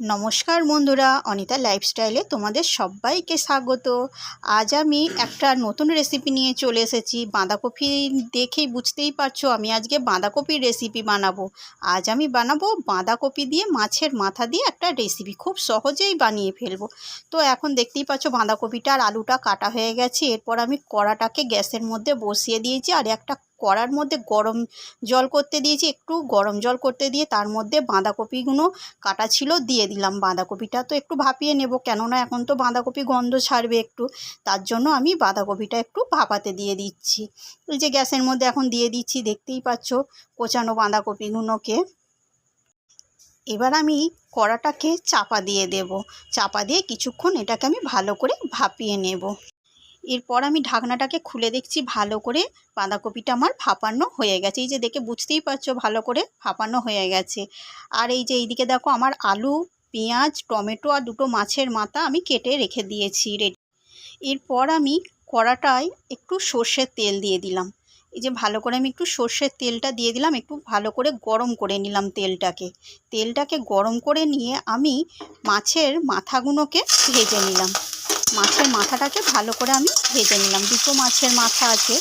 নমস্কার বন্ধুরা, অনিতা লাইফস্টাইলে তোমাদের সবাইকে স্বাগত। আজ আমি একটা নতুন রেসিপি নিয়ে চলে এসেছি। বাঁধাকপি দেখেই বুঝতেই পারছ, আমি আজকে বাঁধাকপির রেসিপি বানাবো। আজ আমি বানাবো বাঁধাকপি দিয়ে মাছের মাথা দিয়ে একটা রেসিপি খুব সহজেই বানিয়ে ফেলব। তো এখন দেখতেই পাচ্ছ বাঁধাকপিটা আর আলুটা কাটা হয়ে গেছে। এরপর আমি কড়াটাকে গ্যাসের মধ্যে বসিয়ে দিয়েছি আর একটা কড়ার মধ্যে গরম জল করতে দিয়েছি, একটু গরম জল করতে দিয়ে তার মধ্যে বাঁধাকপিগুলো কাটা ছিল, দিয়ে দিলাম। বাঁধাকপিটা তো একটু ভাপিয়ে নেব, কেননা এখন তো বাঁধাকপি গন্ধ ছাড়বে একটু। তার জন্য আমি বাঁধাকপিটা একটু ভাপাতে দিয়ে দিচ্ছি। ওই যে গ্যাসের মধ্যে এখন দিয়ে দিচ্ছি, দেখতেই পাচ্ছ কোচানো বাঁধাকপিগুলোকে। এবার আমি কড়াটাকে চাপা দিয়ে দেব। চাপা দিয়ে কিছুক্ষণ এটাকে আমি ভালো করে ভাপিয়ে নেব। এরপর আমি ঢাকনাটাকে খুলে দেখছি, ভালো করে বাঁধাকপিটা আমার ভাপানো হয়ে গেছে। এই যে দেখে বুঝতেই পারছ ভালো করে ভাপানো হয়ে গেছে। আর এই যে এইদিকে দেখো আমার আলু, পেঁয়াজ, টমেটো আর দুটো মাছের মাথা আমি কেটে রেখে দিয়েছি রেডি। এরপর আমি কড়াটায় একটু সর্ষের তেল দিয়ে দিলাম। এই যে ভালো করে আমি একটু সর্ষের তেলটা দিয়ে দিলাম, একটু ভালো করে গরম করে নিলাম তেলটাকে। তেলটাকে গরম করে নিয়ে আমি মাছের মাথাগুলোকে ভেজে নিলাম। মাছের মাথাটাকে ভালো করে আমি ভেজে নিলাম। দুটো মাছের মাথা আছে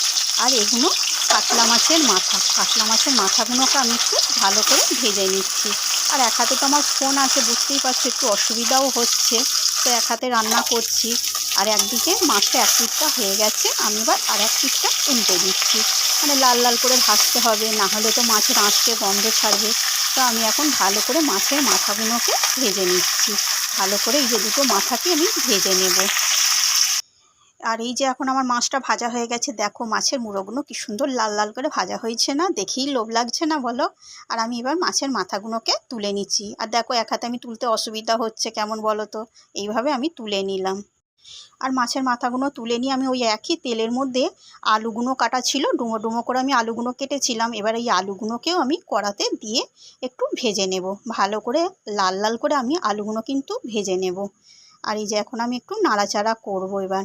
আর এগুলো কাতলা মাছের মাথা। কাতলা মাছের মাথাগুলোকে আমি একটু ভালো করে ভেজে নিচ্ছি। আর এক হাতে তো আমার ফোন আছে, বুঝতেই পারছ, একটু অসুবিধাও হচ্ছে। তো এক হাতে রান্না করছি আর একদিকে মাছটা এক পিঠটা হয়ে গেছে, আমি এবার আর এক পিঠটা উল্টে দিচ্ছি। মানে লাল লাল করে ভাজতে হবে, না হলে তো মাছের আঁচকে গন্ধ ছাড়বে। তো আমি এখন ভালো করে মাছের মাথাগুলোকে ভেজে নিচ্ছি। ভালো করে এই যে দুটো মাথাকে আমি ভেজে নেব। আর এই যে এখন আমার মাছটা ভাজা হয়ে গেছে, দেখো মাছের মুড়োগুলো কি সুন্দর লাল লাল করে ভাজা হয়েছে না? দেখেই লোভ লাগছে না বলো? আর আমি এবার মাছের মাথাগুলোকে তুলে নিচ্ছি। আর দেখো এক হাতে আমি তুলতে অসুবিধা হচ্ছে, কেমন বলো তো? এইভাবে আমি তুলে নিলাম। আর মাছের মাথাগুলো তুলে নিয়ে আমি ওই একই তেলের মধ্যে আলুগুলো কাটা ছিল, ডুমো ডুমো করে আমি আলুগুলো কেটেছিলাম। এবার এই আলুগুলোকেও আমি কড়াতে দিয়ে একটু ভেজে নেব। ভালো করে লাল লাল করে আমি আলুগুলো কিন্তু ভেজে নেব। আর এই যে এখন আমি একটু নাড়াচাড়া করব এবার।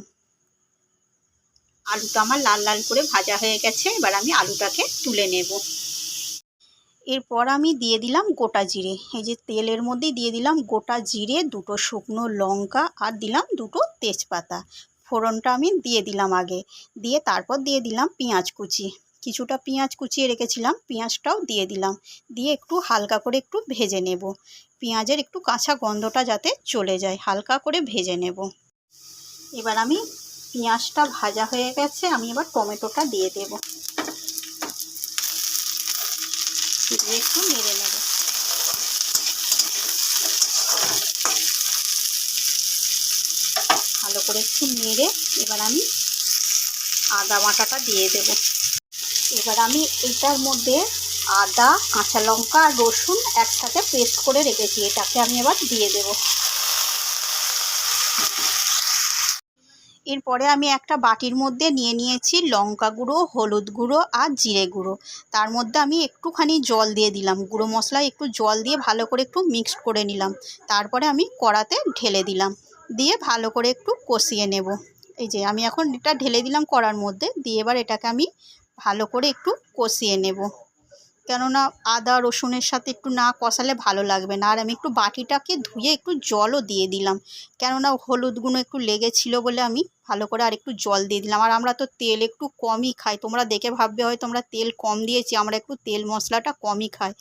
আলুটা আমার লাল লাল করে ভাজা হয়ে গেছে, এবার আমি আলুটাকে তুলে নেব। এরপর আমি দিয়ে দিলাম গোটা জিরে। এই যে তেলের মধ্যেই দিয়ে দিলাম গোটা জিরে, দুটো শুকনো লঙ্কা আর দিলাম দুটো তেজপাতা। ফোড়নটা আমি দিয়ে দিলাম আগে। দিয়ে তারপর দিয়ে দিলাম পেঁয়াজ কুচি। কিছুটা পেঁয়াজ কুচিয়ে রেখেছিলাম, পেঁয়াজটাও দিয়ে দিলাম। দিয়ে একটু হালকা করে একটু ভেজে নেব। পেঁয়াজের একটু কাঁচা গন্ধটা যাতে চলে যায়, হালকা করে ভেজে নেব। এবার আমি পেঁয়াজটা ভাজা হয়ে গেছে, আমি এবার টমেটোটা দিয়ে দেব। দিয়ে একটু নেড়ে নেব। ভালো করে একটু নেড়ে এবার আমি আদা বাটাটা দিয়ে দেব। এবার আমি এটার মধ্যে আদা, কাঁচা লঙ্কা আর রসুন একসাথে পেস্ট করে রেখেছি, এটাকে আমি এবার দিয়ে দেবো। এরপরে আমি একটা বাটির মধ্যে নিয়ে নিয়েছি লঙ্কা গুঁড়ো, হলুদ গুঁড়ো আর জিরে গুঁড়ো। তার মধ্যে আমি একটুখানি জল দিয়ে দিলাম। গুঁড়ো মশলা একটু জল দিয়ে ভালো করে একটু মিক্সড করে নিলাম। তারপরে আমি কড়াতে ঢেলে দিলাম। দিয়ে ভালো করে একটু কষিয়ে নেব। এই যে আমি এখন এটা ঢেলে দিলাম কড়ার মধ্যে। দিয়ে এবার এটাকে আমি ভালো করে একটু কষিয়ে নেব। কেননা আদা, রসুনের সাথে একটু না কষালে ভালো লাগবে না। আর আমি একটু বাটিটাকে ধুয়ে একটু জলও দিয়ে দিলাম। কেননা হলুদ গুঁড়ো একটু লেগেছিলো বলে আমি ভালো করে আর একটু জল দিয়ে দিলাম। আর আমরা তো তেল একটু কমই খাই। তোমরা দেখে ভাববে হয়তো আমরা তেল কম দিয়েছি, আমরা একটু তেল মশলাটা কমই খাই।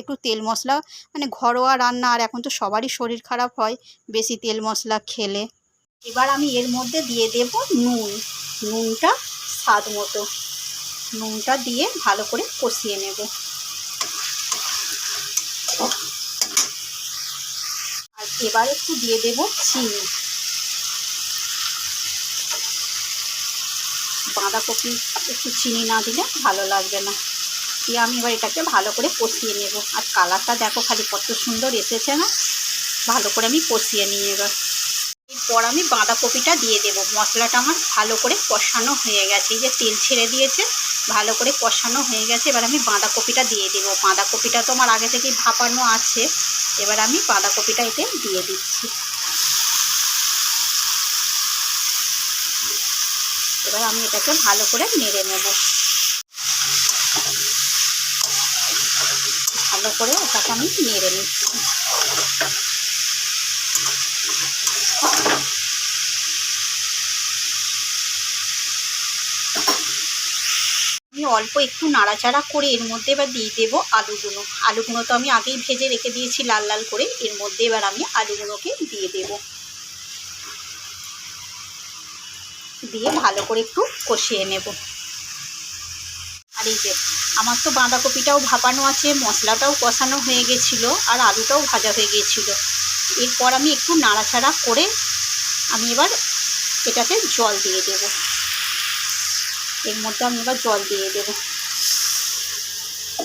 একটু তেল মশলা মানে ঘরোয়া রান্না, আর এখন তো সবারই শরীর খারাপ হয় বেশি তেল মশলা খেলে। এবার আমি এর মধ্যে দিয়ে দেব নুন। নুনটা স্বাদ মতো। নুনটা দিয়ে ভালো করে কষিয়ে নেব। আর এবার একটু দিয়ে দেব চিনি। বাঁধাকপি একটু চিনি না দিলে ভালো লাগবে না। দিয়ে আমি এবার এটাকে ভালো করে কষিয়ে নেব। আর কালারটা দেখো খালি কত সুন্দর এসেছে না? ভালো করে আমি কষিয়ে নিই এবার। এরপর আমি বাঁধাকপিটা দিয়ে দেব। মশলাটা আমার ভালো করে কষানো হয়ে গেছে। এই যে তেল ছেড়ে দিয়েছে, ভালো করে কষানো হয়ে গেছে। এবার আমি বাঁধাকপিটা দিয়ে দেবো। বাঁধাকপিটা তো আমার আগে থেকেই ভাপানো আছে। এবার আমি বাঁধাকপিটা এতে দিয়ে দিচ্ছি। এবার আমি এটাকে ভালো করে নেড়ে নেব। ভালো করে ওটাকে আমি নেড়ে নিচ্ছি। আমি অল্প একটু নাড়াচাড়া করে এর মধ্যে এবার দিয়ে দেবো আলুগুলো আলুগুলো তো আমি আগেই ভেজে রেখে দিয়েছি লাল লাল করে। এর মধ্যে এবার আমি আলুগুলোকে দিয়ে দেবো। দিয়ে ভালো করে একটু কষিয়ে নেব। আর এই যে, আমার তো বাঁধাকপিটাও ভাপানো আছে, মশলাটাও কষানো হয়ে গেছিল, আর আলুটাও ভাজা হয়ে গিয়েছিল এরপর আমি একটু নাড়াচাড়া করে আমি এবার এটাকে জল দিয়ে দেব। এর মধ্যে আমি এবার জল দিয়ে দেব।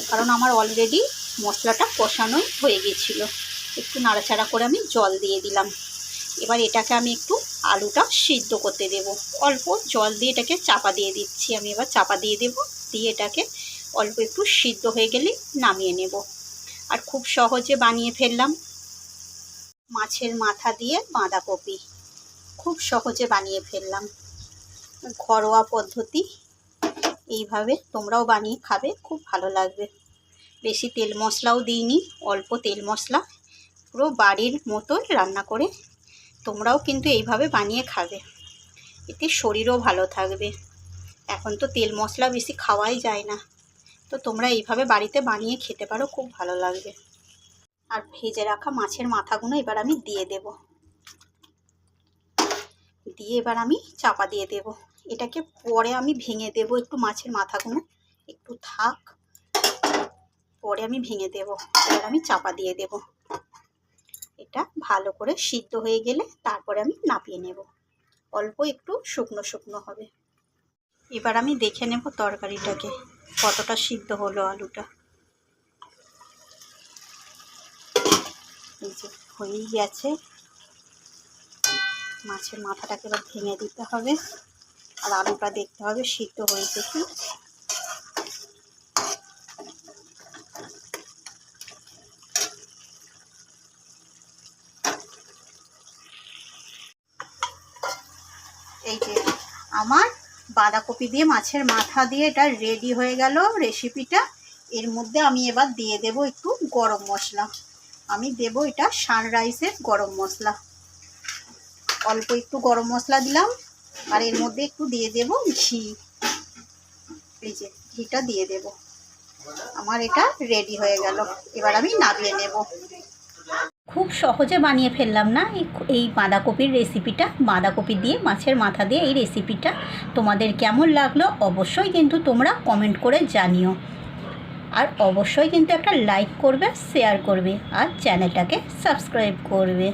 কারণ আমার অলরেডি মশলাটা কষানোই হয়ে গেছিল। একটু নাড়াচাড়া করে আমি জল দিয়ে দিলাম। এবার এটাকে আমি একটু আলুটা সিদ্ধ করতে দেব। অল্প জল দিয়ে এটাকে চাপা দিয়ে দিচ্ছি আমি। এবার চাপা দিয়ে দেব। দিয়ে এটাকে অল্প একটু সিদ্ধ হয়ে গেলে নামিয়ে নেব। আর খুব সহজে বানিয়ে ফেললাম। মাছের মাথা দিয়ে বাঁধাকপি। খুব সহজে বানিয়ে ফেললাম। ঘরোয়া পদ্ধতি। এইভাবে তোমরাও বানিয়ে খাবে, খুব ভালো লাগবে। বেশি তেল মশলাও দিইনি, অল্প তেল মশলা। পুরো বাড়ির মতোই রান্না করে তোমরাও কিন্তু এইভাবে বানিয়ে খাবে। এতে শরীরও ভালো থাকবে। এখন তো তেল মশলা বেশি খাওয়াই যায় না। তো তোমরা এইভাবে বাড়িতে বানিয়ে খেতে পারো, খুব ভালো লাগবে। আর ভেজে রাখা মাছের মাথাগুলো এবার আমি দিয়ে দেব। দিয়ে এবার আমি চাপা দিয়ে দেব। এটাকে পরে আমি ভেঙে দেব একটু মাছের মাথাগুলো। একটু থাক। পরে আমি ভেঙে দেব। এবার আমি চাপা দিয়ে দেব। এটা ভালো করে সিদ্ধ হয়ে গেলে তারপরে আমি নাপিয়ে নেব। অল্প একটু শুকনো শুকনো হবে। এবার আমি দেখে নেব তরকারিটাকে, কতটা সিদ্ধ হলো আলুটা। এই যে হয়েই গেছে। মাছের মাথাটাকে এবার ভেঙে দিতে হবে। আর আলুটা দেখতে হবে সিদ্ধ হয়েছে কি। এই যে আমার বাঁধাকপি দিয়ে, মাছের মাথা দিয়ে এটা রেডি হয়ে গেল রেসিপিটা এর মধ্যে আমি এবার দিয়ে দেব একটু গরম মশলা। আমি দেব এটা সানরাইসের গরম মশলা। অল্প একটু গরম মশলা দিলাম, আর এর মধ্যে একটু দিয়ে দেব ঘি। এই যে ঘিটা দিয়ে দেব। আমার এটা রেডি হয়ে গেল। এবার আমি নামিয়ে নেব। খুব সহজে বানিয়ে ফেললাম না। এই বাঁধাকপির রেসিপিটা, বাঁধাকপি দিয়ে, মাছের মাথা দিয়ে এই রেসিপিটা। তোমাদের কেমন লাগল অবশ্যই কিন্তু তোমরা কমেন্ট করে জানিও। আর অবশ্যই কিন্তু একটা লাইক করবে শেয়ার করবে, আর চ্যানেলটাকে সাবস্ক্রাইব করবে।